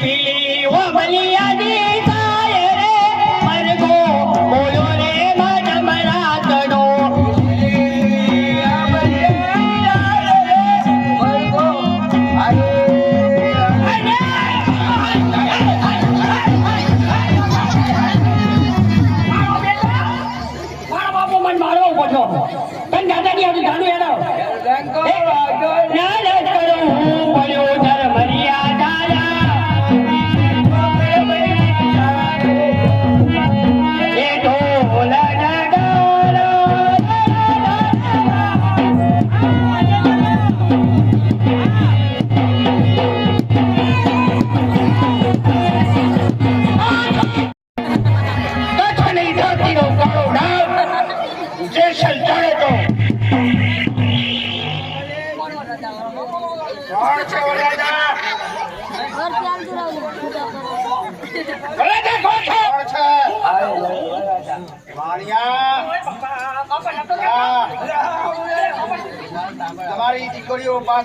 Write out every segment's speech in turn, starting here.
પીલી ઓ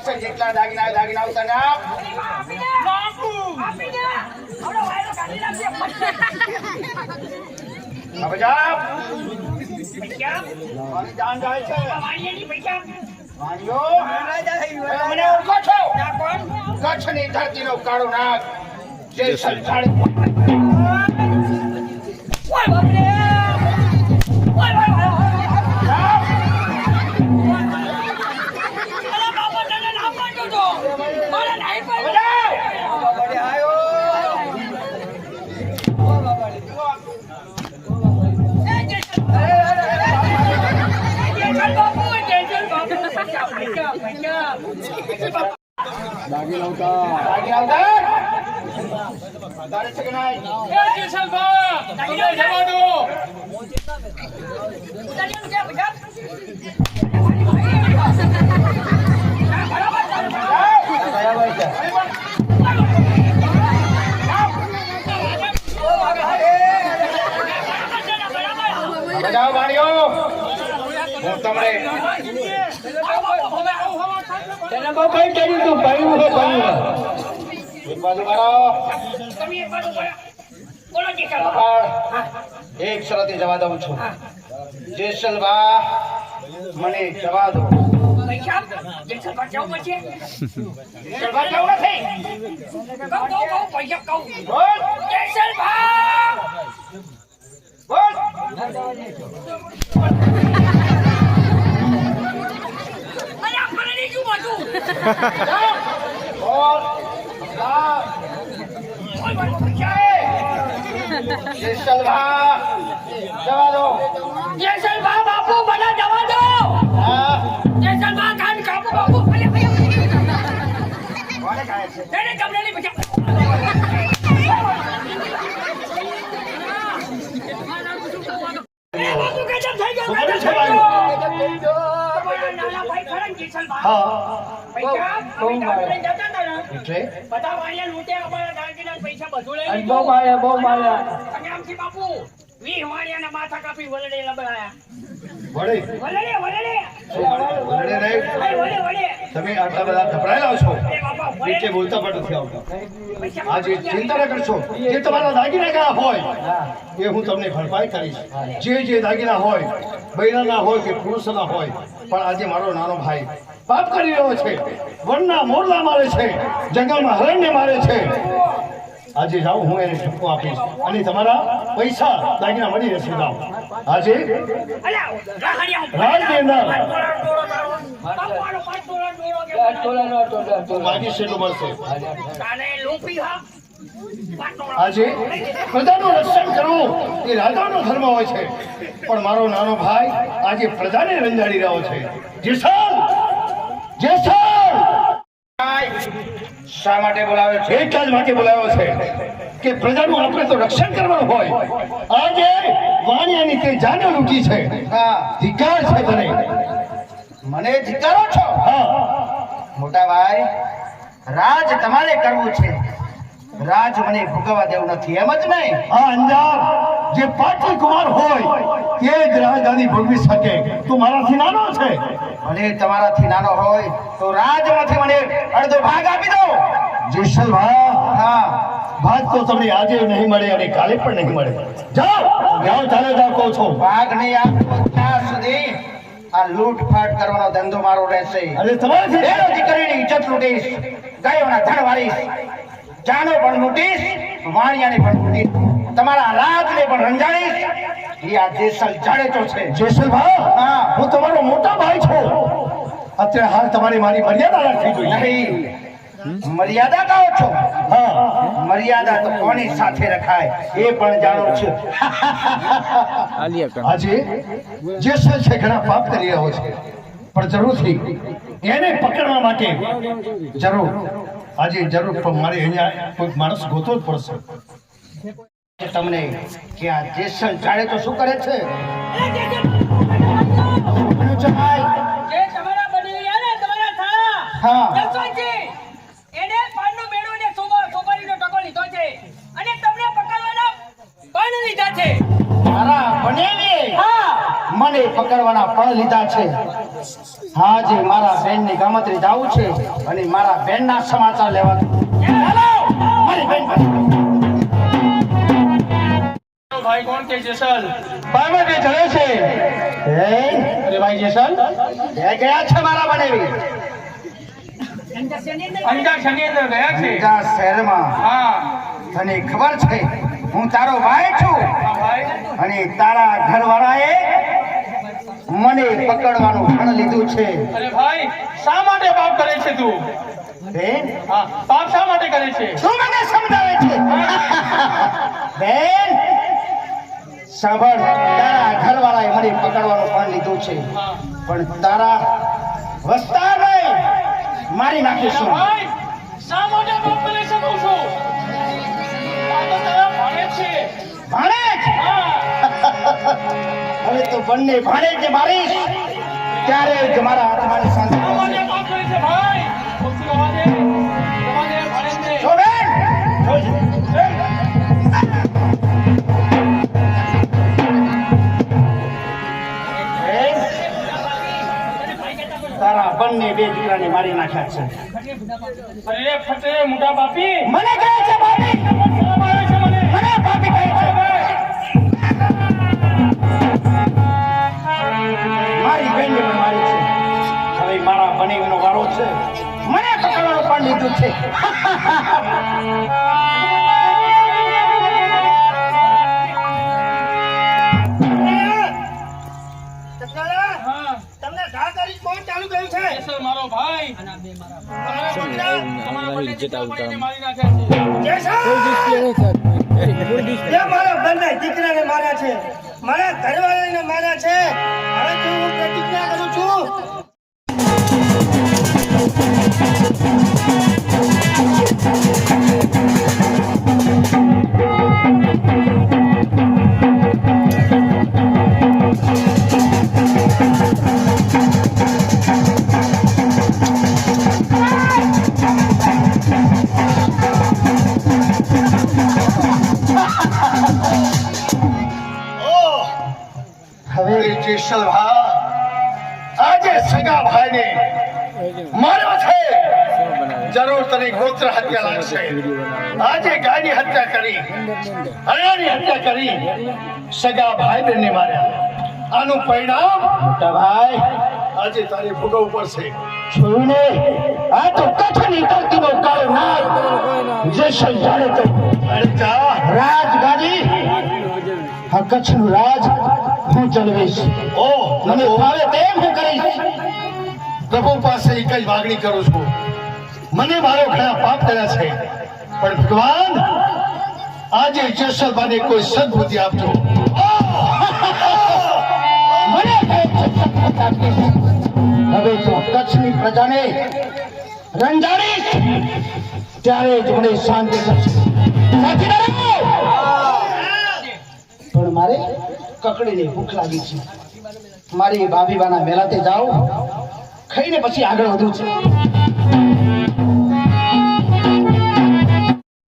પાસે જેટલા દાગીના દાગીના ઉતાર આપ. હવે. મારી જાન જાય છે મને ઓળખો છો કચ્છની ધરતીનો કાળો નાગ જે સંસાર દાગી આવતા વધારે છે કે નહીં બજાવ વાણીઓ હું તમને તેને બહુ કઈ કર્યું તું? ભયું હે ભયું એક બાજુ એક શરતે જવા દઉં છું. જેસલવા મને જવા દો. જેસલવા જવું નથી. બોલ. બોલ. બોલ જેસલવા જવા દો વાણિયાના માથા કાપી વલડે તમે આટલા બધા ગભરાયેલા છો નીચે બોલતા પણ નથી આવતા આજે ચિંતા ન કરશો જે તમારા દાગીના ગયા હોય એ હું તમને ભરપાઈ કરીશ જે જે દાગીના હોય બૈરાના હોય કે પુરુષના હોય, પણ આજે મારો નાનો ભાઈ પાપ કરી રહ્યો છે. વનના મોરલા મારે છે. જંગલમાં હરણને મારે છે. આજે જાઉં હું એને ઠપકો આપીશ. અને તમારા પૈસા દાગીના મળી રહેશે જાઉં આજે રાજની અંદર. આજે પ્રજાનું રક્ષણ કરવું એ રાજાનો ધર્મ હોય છે. પણ મારો નાનો ભાઈ આજે પ્રજાને રંજાડી રહ્યો છે. જેસલ જેસલ શા માટે બોલાવ્યો છે? એટલા જ માટે બોલાવ્યો છે કે પ્રજાનું આપણે તો રક્ષણ કરવાનું હોય. આજે વાણિયાની તે જાને લૂંટી છે. હા. ધિકાર છે તને. મને ધિકારો છો? હા. મોટા ભાઈ રાજ તમારે કરવું છે. રાજ મને ભોગવવા દેવું નથી એમ જ નહીં. હા અંજાર જે પાટલી કુમાર હોય તે જ રાજધાની ભોગવી શકે. તું મારાથી નાનો છે. ભલે તમારાથી નાનો હોય તો રાજમાંથી મને અડધો ભાગ આપી દો. જેસલભા હા. ભાગ તો તમને આજે નહીં મળે અને કાલે પણ નહીં મળે. જાઓ જાઓ ચાલે જાઓ કહો છો. ભાગ નહીં આપો ત્યાં સુધી આ લૂંટફાટ કરવાનો ધંધો મારો રહેશે. અને તમારે દીકરીની ઇજ્જત લૂંટીશ ગાયોના ધન વાળીશ જાનો પણ લૂંટીશ વાણિયાને પણ લૂંટીશ. તમારા રાજને પણ રંજાડીશ એ આ જેસલ જાડેતો છે. જેસલભા હા. હું તમારો મોટા ભાઈ છું. અત્યારે હાલ તમારી મારી મર્યાદા રાખવી જોઈએ નહીં. મર્યાદા કહો છો? હા. મર્યાદા તો કોની સાથે રખાય? એ પણ જાણો છું. આજે જેસલ છે ઘણા પાપ કરી રહ્યો છે. પણ જરૂરથી એને પકડવા માટે જરૂર. આજે જરૂર પણ મારે અહીંયા કોઈ માણસ ગોતવો જ પડશે. તમને કે આ જેસન જાણે તો શું કરે છે? બની ને ને મને પકડવાના પણ લીધા છે. હાજી મારા બેનની ગામત્રી જાવું છે અને મારા બેનના સમાચાર લેવા મારી બેન ભાઈ કોણ કે જેસલ બારમાં જે ચડે છે. હે? અરે ભાઈ જેસલ હે ગયા છે મારા બનેવી અંજા શેની અંદર ગયા છે. બીજા શહેરમાં. હા. તને ખબર છે હું તારો ભાઈ છું. અને તારા ઘરવાળાએ મને પકડવાનું પણ લીધું છે. અરે ભાઈ શા માટે પાપ કરે છે તું? બેન હા પાપ શા માટે કરે છે? શું મને સમજાવે છે? બેન સાંભળ તારા ઘરવાળાએ મને પકડવાનું પણ લીધું છે. પણ તારા વસ્તા નહીં મારી નાખીશું. શા માટે છું ભાણે ભાણે હવે તો બંને ભાણે જ મારીશ. ત્યારે જ મારા આત્માની શાંતિ જોડે માટે મળશે. પાપ કરે છે ભાઈ. ઓછી બંને બે દીકરાને મારી નાખ્યા છે. અરે ફટે મોટા બાપી. મને કહે છે બાપી! શરમ આવે છે મને મને બાપી કહે છે. મારી બેનને પણ મારી છે. હવે મારા બનેવીનો વારો છે. મને પકડવાનું પણ લીધું છે. મારો ભાઈ. આના બે મારા તમારા બંને દીકરાને માર્યા છે મારા ઘરવાળાને માર્યા છે હવે તો હું પ્રતિજ્ઞા કરું છું. ભાઈને માર્યો છે. જરૂર તને ગોત્ર હત્યા લાગશે. આજે ગાયની હત્યા કરી અયાની હત્યા કરી સગા ભાઈ બેનને માર્યા. આનું પરિણામ ભાઈ આજે તારે ભોગવવું પડશે જોઈને આ તો કચ્છની ધરતીનો કાળ નાગ જે સંજાણે તો રાજગાદી આ કચ્છનું રાજ હું ચલાવીશ. ઓ મને ભાવે તેમ હું કરીશ. પ્રભુ પાસે એક જ માગણી કરું છું. મને મારો ઘણા પાપ કર્યા છે. પણ ભગવાન, આજે જસલબાને કોઈ સદબુદ્ધિ આપજો. હવે તો કચ્છની પ્રજાને રંજાડીશ ત્યારે જ મને શાંતિ! પણ મારે કકડીને ભૂખ લાગી છે. મારી ભાભીબાના મેલાતે જાઉં. ખાઈને પછી આગળ વધુ છે.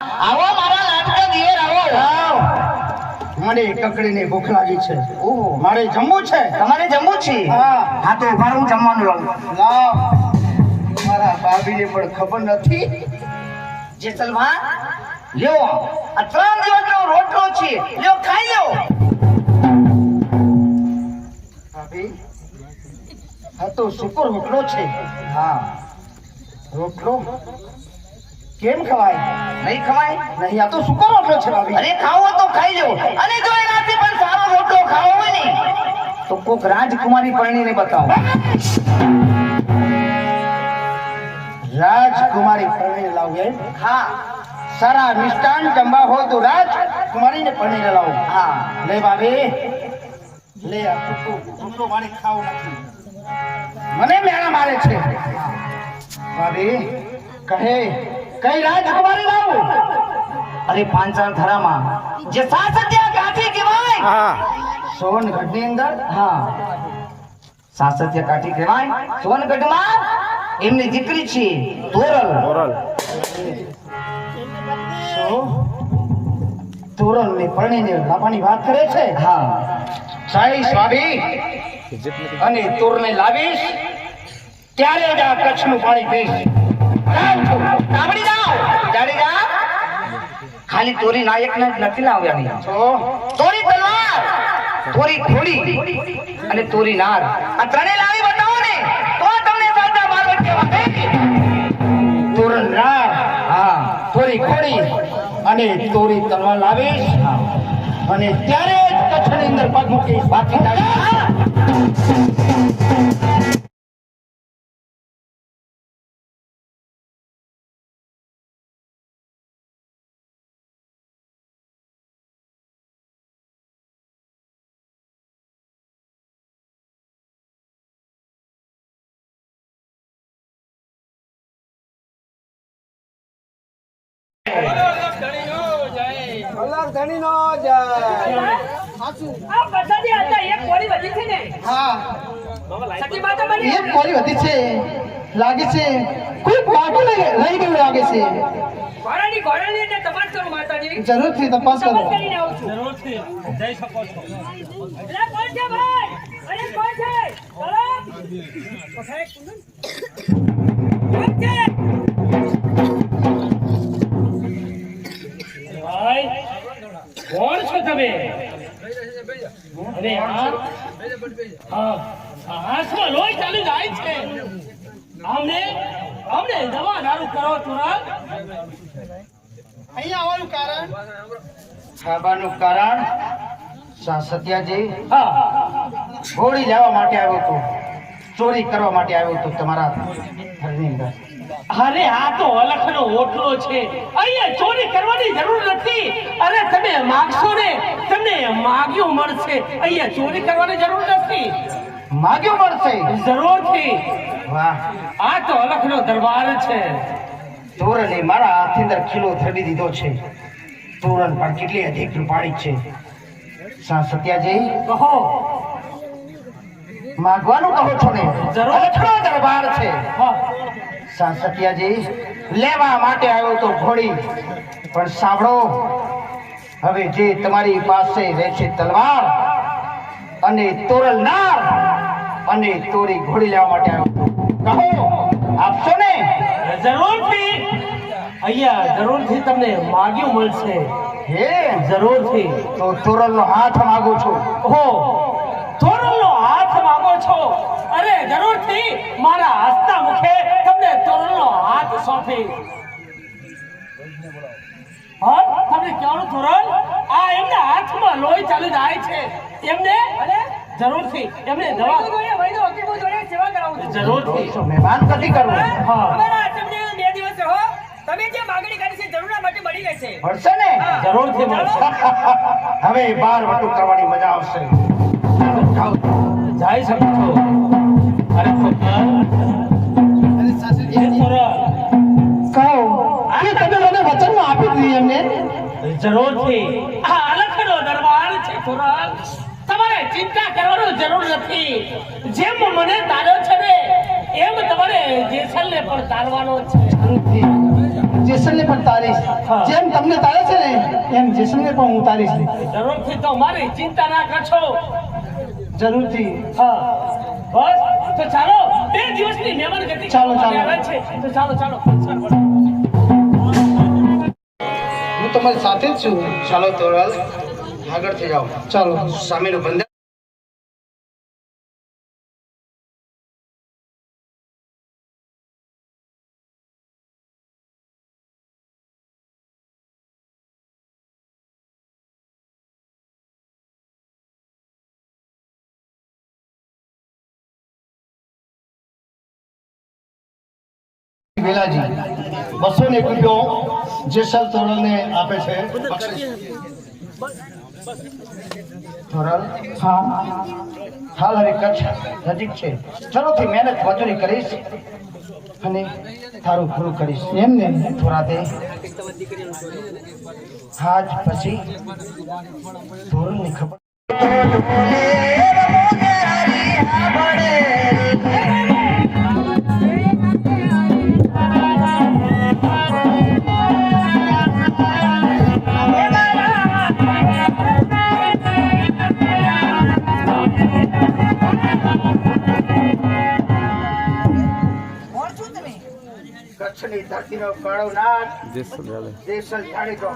આવો મારા લાડકા દિયર આવો. મને કકડીની ભૂખ લાગી છે. ઓહો. મારે જમવું છે? તમારે જમવું છે? હા. હા તો ઊભા હું જમવાનું લઉં. લાવ. મારા ભાભીને પણ ખબર નથી. જેસલભા લ્યો. આ ત્રણ દિવસનો રોટલો છે. લ્યો ખાઈ લ્યો. આ તો સુપર રોટલો છે. હા. રોટલો કેમ ખવાય? નહીં ખવાય? નહીં આ તો સુપર રોટલો છે ભાભી. અરે ખાવો તો ખાઈ લ્યો. અને જો એનાથી પણ સારો રોટલો ખાવો હોય ને. તો કોક રાજકુમારી પરણીને બતાવો. રાજકુમારી પરણીને લાવો. એમ હા. સારા મિષ્ટાન જમવા હોય તો રાજકુમારીને પરણીને લાવો. હા. લે ભાભી. લે આ ટૂંકો મારે ખાવું નથી મને મેળા મારે છે. ભાભી કહે કઈ રાજકુમારી લાવું? અરે પાંચાળ ધરામાં જે સાસત્યા કાઠી કહેવાય હા. સોનગઢની અંદર હા. સાસત્ય કાઠી કહેવાય સોનગઢમાં એમની દીકરી છે તોરલ. તોરલ. તોરલ ને પરણીને લાવવાની વાત કરે છે? હા. સાઈ સ્વામી અને તોરને લાવીશ ત્યારે જ આ કચ્છનું પાણી પીશ. સાંભળી જાઓ જાડેજા ખાલી તોરી નાયક ને નથી લાવ્યા તોરી તલવાર. તોરી ઘોડી. અને તોરી નાર આ ત્રણે લાવી બતાવો ને. તો તમને સાચા માર્ગ કહેવાય તોરણ નાર હા. તોરી ખોડી અને તોરી તલવાર લાવીશ. અને ત્યારે જ કચ્છની અંદર પગ મૂકીશ બાકી દાડી આ બધાની અંદર એક કોળી વધી છે ને. હા. સતી માતા બની એક કોરી વધી છે. લાગે છે. કોઈ લઈ લઈ ગયું લાગે છે. ઘોડાની ઘોડાની અંદર તપાસ કરું માતાજી. જરૂરથી તપાસ કરો. તપાસ કરીને આવું છું. એટલે કોણ છે ભાઈ? અરે કોણ છે? બોલો અરે યાર. હા. આસમાં લોહી ચાલી જાય છે? અમને અમને દવા દારૂ કરો તુરંત. અહીંયા આવવાનું કારણ? છાબાનું કારણ સાસત્યાજી હા. છોડી લેવા માટે આવ્યો હતો. ચોરી કરવા માટે આવ્યો હતો તમારા ઘરની અંદર. અરે આ તો અલખનો ઓટલો છે. અહીંયા ચોરી કરવાની જરૂર નથી. અરે તમે માગશો ને તમને માગ્યું મળશે. અહીંયા ચોરી કરવાની જરૂર નથી. માગ્યું મળશે? જરૂરથી. વાહ. આ તો અલખનો દરબાર છે. તોરણે મારા હાથની અંદર ખીલો થડી દીધો છે. તોરણ પણ કેટલી અધિક રૂપાળી છે. સા સત્યાજી? કહો. માગવાનું કહો છો ને? જરૂર. અલખનો દરબાર છે. હા. સા લેવા માટે આવ્યો તો ઘોડી. પણ સાંભળો હવે જે તમારી પાસે રહેશે તલવાર અને તોરલ નાર અને તોરી ઘોડી લેવા માટે આવ્યો. કહો આપશો ને જરૂરથી અહીંયા જરૂરથી તમને માગ્યું મળશે. હે? જરૂરથી. તો તોરલનો હાથ માંગુ છું. ઓહો તોરલનો હાથ માંગો છો? અરે જરૂરથી મારા હસતા મુખે તમને તોરણનો હાથ સોંપી હા તમને આ એમના હાથમાં લોહી ચાલુ જાય છે એમને જરૂરથી એમને દવા જરૂરથી બે દિવસ તમે જે માગણી કરી છે જરૂરના માટે મળી રહેશે મળશે ને જરૂરથી હવે બાર વટુ કરવાની મજા આવશે જરૂરથી. આ અલખનો દરબાર છે તોરણ તમારે ચિંતા કરવાની જરૂર નથી. જેમ મને તારો છે ને એમ તમારે જેસલને પણ તારવાનો છે. જેસલને પણ તારીશ. જેમ તમને તારે છે ને એમ જેસલને પણ હું તારીશ. જરૂરથી તો મારી ચિંતા ના કરશો. જરૂરથી. હા. બસ તો ચાલો બે દિવસની મહેમાન ગતિ ચાલો, ચાલો. છે. તો ચાલો ચાલો તમારી સાથે જ છું. ચાલો તોરલ આગળથી જાઓ. ચાલો. સામેનું બંદર વેલાજી, બસો ને એક રૂપિયો જેસલ તોરલને આપે છે. તોરલ કચ્છ નજીક છે. ચલોથી મહેનત મજૂરી કરીશ અને તારું આજ પછી ધોરણની ખબર કચ્છની ધરતીનો કાળો નાથ. જેસલ જાડે દેશલ જાણીતો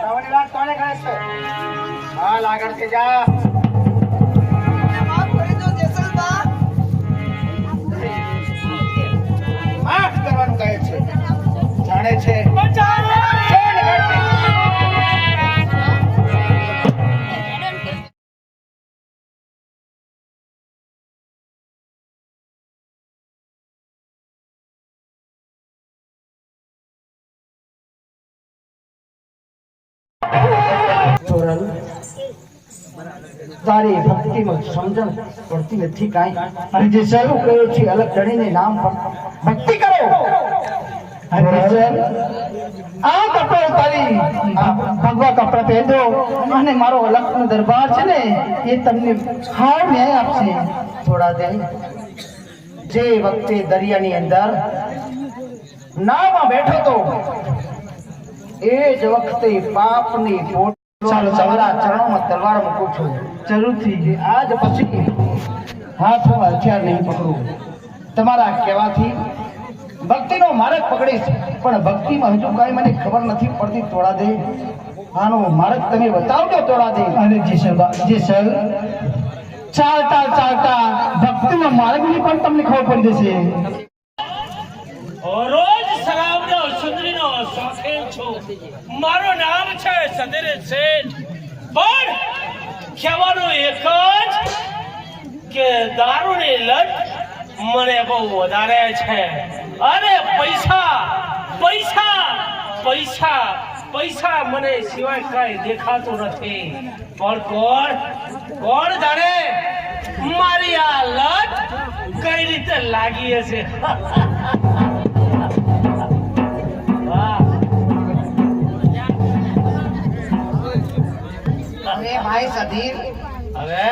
તમારી વાત કોને કરે છે? હાલ આગળથી જા. માફ કરવાનું કહે છે. જાણે છે. છોડ ધોરણ તારી ભક્તિમાં સમજણ પડતી નથી કાંઈ અને જે શરૂ કર્યો છે, અલગ ધણીને નામ ભક્તિ કરો. દરબાર છે ને, એ તમને હાવ ન્યાય આપશે. થોડા દે જે વખતે દરિયાની અંદર નાવમાં બેઠો તો એ જ વખતે પાપની પોટ ચાલો તમારા ચરણોમાં તલવાર મૂકું છું. જરૂરથી આજ પછી હાથમાં હથિયાર નહીં પકડું. તમારા કહેવાથી ભક્તિનો માર્ગ પકડીશ પણ ભક્તિમાં હજુ કાંઈ મને ખબર નથી પડતી તોડા દે. આનો માર્ગ તમે બતાવજો તોડા દે. અરે જી સર જી સર. ચાલતા ચાલતા ભક્તિનો માર્ગની પણ તમને ખબર પડી જશે. રોજ છું. મારું નામ છે સદીર શેઠ. પણ કહેવાનું એક જ કે દારૂની લત મને બહુ વધારે છે. અને પૈસા પૈસા પૈસા પૈસા મને સિવાય કઈ દેખાતું નથી. પણ કોણ? કોણ જાણે? મારી આ લત કઈ રીતે લાગી હશે? ભાઈ સધીર. હવે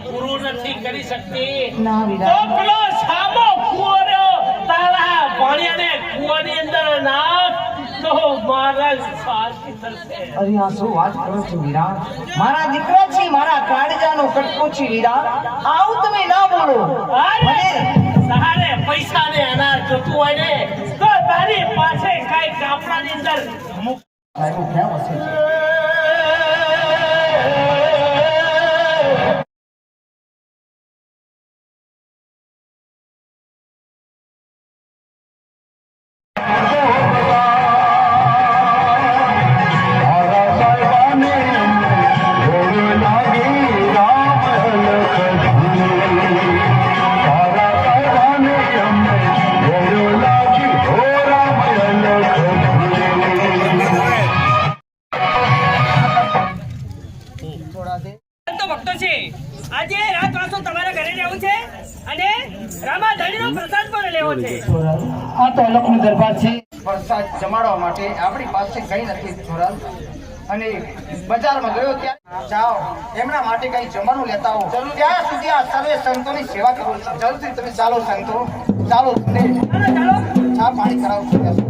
પૂરું નથી કરી શકતી. ના તો પેલો સામો કુંવરો તારા ભાણિયાને કુવાની અંદર નાખ. તો મારા શાંતિ થશે. અરે આ શું વાત કરો છો વીરા મારા દીકરા છે મારા કાળજાનો કટકો છે વીરા આવું તમે ના બોલો. અરે તારે પૈસા ને અનાજ જોતું હોય ને તો તારી પાસે કઈ કાપડાની અંદર મૂક. સાહેબ ક્યાં વસે છે? માટે આપણી પાસે કઈ નથી ધોરણ અને બજારમાં ગયો ત્યાં જાઓ, એમના માટે કઈ જમવાનું લેતા આવો. ત્યાં સુધી આ સર્વે સંતોની સેવા કરું જલ્દી તમે ચાલો સંતો, ચાલો તમને ચા પાણી કરાવું.